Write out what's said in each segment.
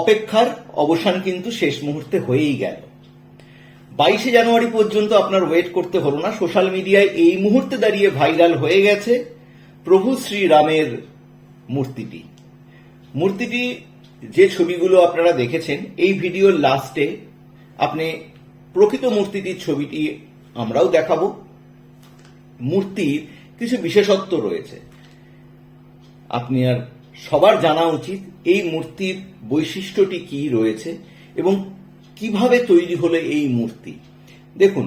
অপেক্ষার অবসান কিন্তু শেষ মুহূর্তে হয়েই গেল। বাইশে জানুয়ারি পর্যন্ত আপনার ওয়েট করতে হলো না। সোশ্যাল মিডিয়ায় এই মুহূর্তে দাঁড়িয়ে ভাইরাল হয়ে গেছে প্রভু শ্রীরামের মূর্তিটি। মূর্তিটি যে ছবিগুলো আপনারা দেখেছেন, এই ভিডিওর লাস্টে আপনি প্রকৃত মূর্তিটির ছবিটি আমরাও দেখাবো। মূর্তির কিছু বিশেষত্ব রয়েছে। আপনি আর সবার জানা উচিত এই মূর্তির বৈশিষ্ট্যটি কি রয়েছে এবং কীভাবে তৈরি হলো এই মূর্তি? দেখুন,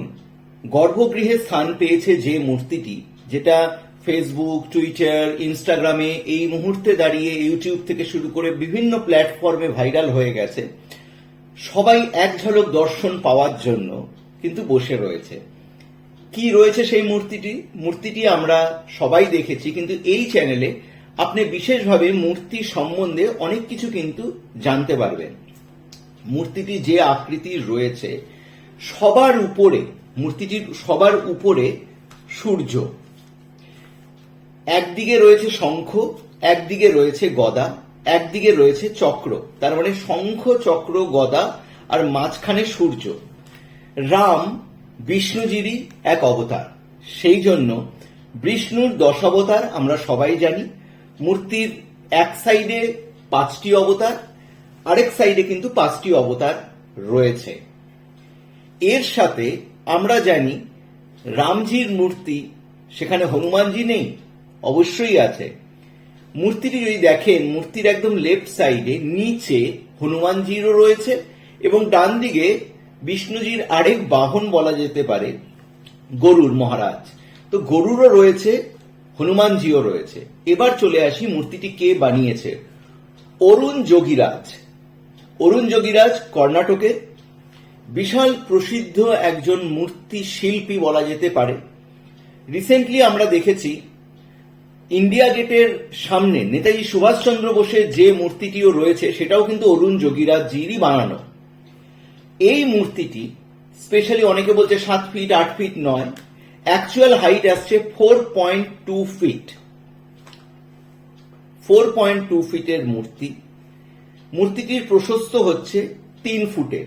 গর্ভগৃহে স্থান পেয়েছে যে মূর্তিটি, যেটা ফেসবুক টুইটার ইনস্টাগ্রামে এই মুহূর্তে দাঁড়িয়ে ইউটিউব থেকে শুরু করে বিভিন্ন প্ল্যাটফর্মে ভাইরাল হয়ে গেছে। সবাই এক ঝলক দর্শন পাওয়ার জন্য কিন্তু বসে রয়েছে। কি রয়েছে সেই মূর্তিটি? মূর্তিটি আমরা সবাই দেখেছি, কিন্তু এই চ্যানেলে আপনি বিশেষভাবে মূর্তি সম্বন্ধে অনেক কিছু কিন্তু জানতে পারবেন। মূর্তিটি যে আকৃতির রয়েছে, সবার উপরে মূর্তিটির সবার উপরে সূর্য। একদিকে রয়েছে শঙ্খ, একদিকে রয়েছে গদা, একদিকে রয়েছে চক্র। তার মানে শঙ্খ, চক্র, গদা আর মাঝখানে সূর্য। রাম বিষ্ণুজিরই এক অবতার। সেই জন্য বিষ্ণুর দশাবতার আমরা সবাই জানি। মূর্তির এক সাইডে পাঁচটি অবতার, আরেক সাইডে কিন্তু পাঁচটি অবতার রয়েছে। এর সাথে আমরা জানি রামজির মূর্তি, সেখানে হনুমানজি নেই, অবশ্যই আছে। মূর্তিটি যদি দেখেন, মূর্তির একদম লেফট সাইডে নিচে হনুমানজিরও রয়েছে এবং ডান দিকে বিষ্ণুজির আরেক বাহন বলা যেতে পারে, গরুর মহারাজ। তো গরুরও রয়েছে হনুমানজিও রয়েছে। এবার চলে আসি মূর্তিটি কে বানিয়েছে। অরুণ যোগীরাজ। অরুণ যোগীরাজ কর্ণাটকের বিশাল প্রসিদ্ধ একজন মূর্তি শিল্পী বলা যেতে পারে। রিসেন্টলি আমরা দেখেছি ইন্ডিয়া গেটের সামনে নেতাজি সুভাষচন্দ্র বোসের যে মূর্তিটিও রয়েছে, সেটাও কিন্তু অরুণ যোগীরাজজিরই বানানো। এই মূর্তিটি স্পেশালি অনেকে বলছে সাত ফিট আট ফিট নয়। অ্যাকচুয়াল হাইট আসছে four point two feet four point two ফিটের মূর্তি। মূর্তিটির প্রশস্ত হচ্ছে তিন ফুটের।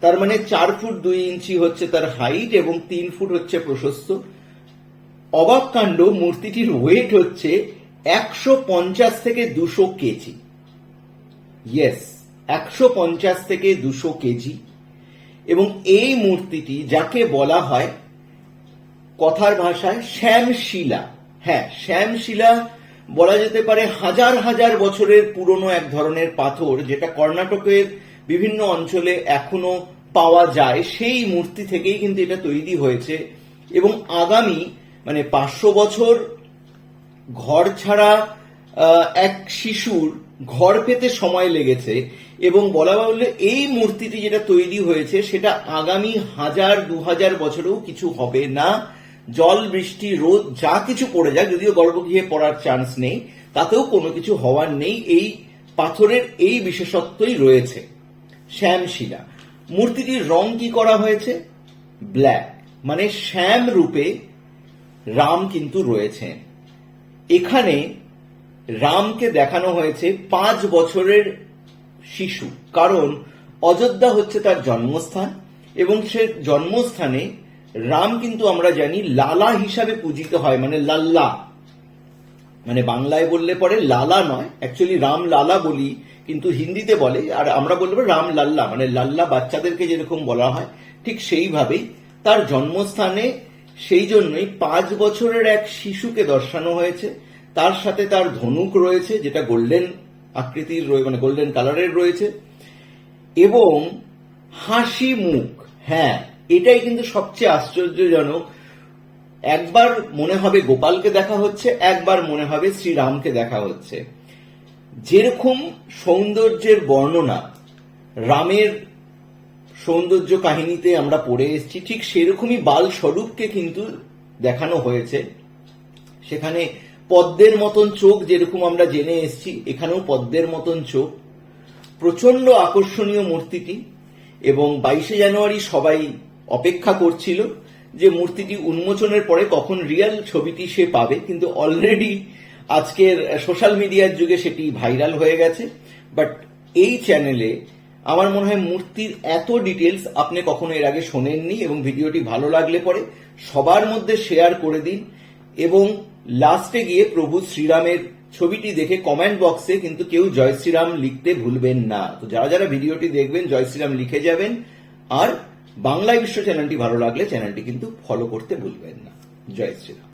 তার মানে চার ফুট দুই ইঞ্চি হচ্ছে তার হাইট এবং তিন ফুট হচ্ছে প্রশস্ত। অবাক কাণ্ড, মূর্তিটির ওয়েট হচ্ছে একশো পঞ্চাশ থেকে দুশো কেজি। ইয়েস একশো পঞ্চাশ থেকে দুশো কেজি। এবং এই মূর্তিটি যাকে বলা হয় কথার ভাষায় শ্যামশিলা। হ্যাঁ শ্যামশিলা বলা যেতে পারে হাজার হাজার বছরের পুরনো এক ধরনের পাথর, যেটা কর্ণাটকের বিভিন্ন অঞ্চলে এখনও পাওয়া যায়। সেই মূর্তি থেকেই কিন্তু এটা তৈরি হয়েছে এবং আগামী মানে পাঁচশো বছর ঘর ছাড়া এক শিশুর ঘর পেতে সময় লেগেছে এবং বলা বাহুল্য এই মূর্তিটি যেটা তৈরি হয়েছে, সেটা আগামী হাজার দু হাজার বছরেও কিছু হবে না। জল, বৃষ্টি, রোদ, যা কিছু পড়ে যায়, যদিও গর্ভগৃহে পড়ার চান্স নেই, তাতেও কোনো কিছু হওয়ার নেই, এই পাথরের এই বিশেষত্বই রয়েছে। শ্যামশিলা। মূর্তিটির রং কি করা হয়েছে? ব্ল্যাক মানে শ্যাম রূপে রাম কিন্তু রয়েছেন। এখানে রামকে দেখানো হয়েছে পাঁচ বছরের শিশু, কারণ অযোধ্যা হচ্ছে তার জন্মস্থান এবং সে জন্মস্থানে রাম কিন্তু আমরা জানি লালা হিসাবে পূজিত হয় মানে লাল্লা। মানে বাংলায় বললে পরে লালা নয় অ্যাকচুয়ালি রাম লালা বলি, কিন্তু হিন্দিতে বলে, আর আমরা বলব রাম লাল্লা মানে লাল্লা বাচ্চাদেরকে যেরকম বলা হয়, ঠিক সেইভাবেই তার জন্মস্থানে সেই জন্যই পাঁচ বছরের এক শিশুকে দর্শানো হয়েছে। তার সাথে তার ধনুক রয়েছে, যেটা গোল্ডেন আকৃতির মানে গোল্ডেন কালারের রয়েছে, এবং হাসি মুখ হ্যাঁ এটাই কিন্তু সবচেয়ে আশ্চর্যজনক। একবার মনে হবে গোপালকে দেখা হচ্ছে, একবার মনে হবে শ্রীরামকে দেখা হচ্ছে। যেরকম সৌন্দর্যের বর্ণনা রামের সৌন্দর্য কাহিনীতে আমরা পড়ে এসেছি, ঠিক সেরকমই বাল স্বরূপকে কিন্তু দেখানো হয়েছে। সেখানে পদ্মের মতন চোখ যেরকম আমরা জেনে এসেছি, এখানেও পদ্মের মতন চোখ। প্রচণ্ড আকর্ষণীয় মূর্তিটি এবং বাইশে জানুয়ারি সবাই অপেক্ষা করছিল যে মূর্তিটি উন্মোচনের পরে কখন রিয়েল ছবিটি সে পাবে, কিন্তু অলরেডি আজকের সোশ্যাল মিডিয়ার যুগে সেটি ভাইরাল হয়ে গেছে। বাট এই চ্যানেলে আমার মনে হয় মূর্তির এত ডিটেলস আপনি কখনো এর আগে শোনেননি এবং ভিডিওটি ভালো লাগলে পরে সবার মধ্যে শেয়ার করে দিন এবং লাস্টে গিয়ে প্রভু শ্রীরামের ছবিটি দেখে কমেন্ট বক্সে কিন্তু কেউ জয় শ্রীরাম লিখতে ভুলবেন না। তো যারা যারা ভিডিওটি দেখবেন, জয় শ্রীরাম লিখে যাবেন। আর বাংলা বিশ্ব চ্যানেলটি ভালো লাগলে চ্যানেলটি কিন্তু ফলো করতে ভুলবেন না। জয় শ্রীরাম।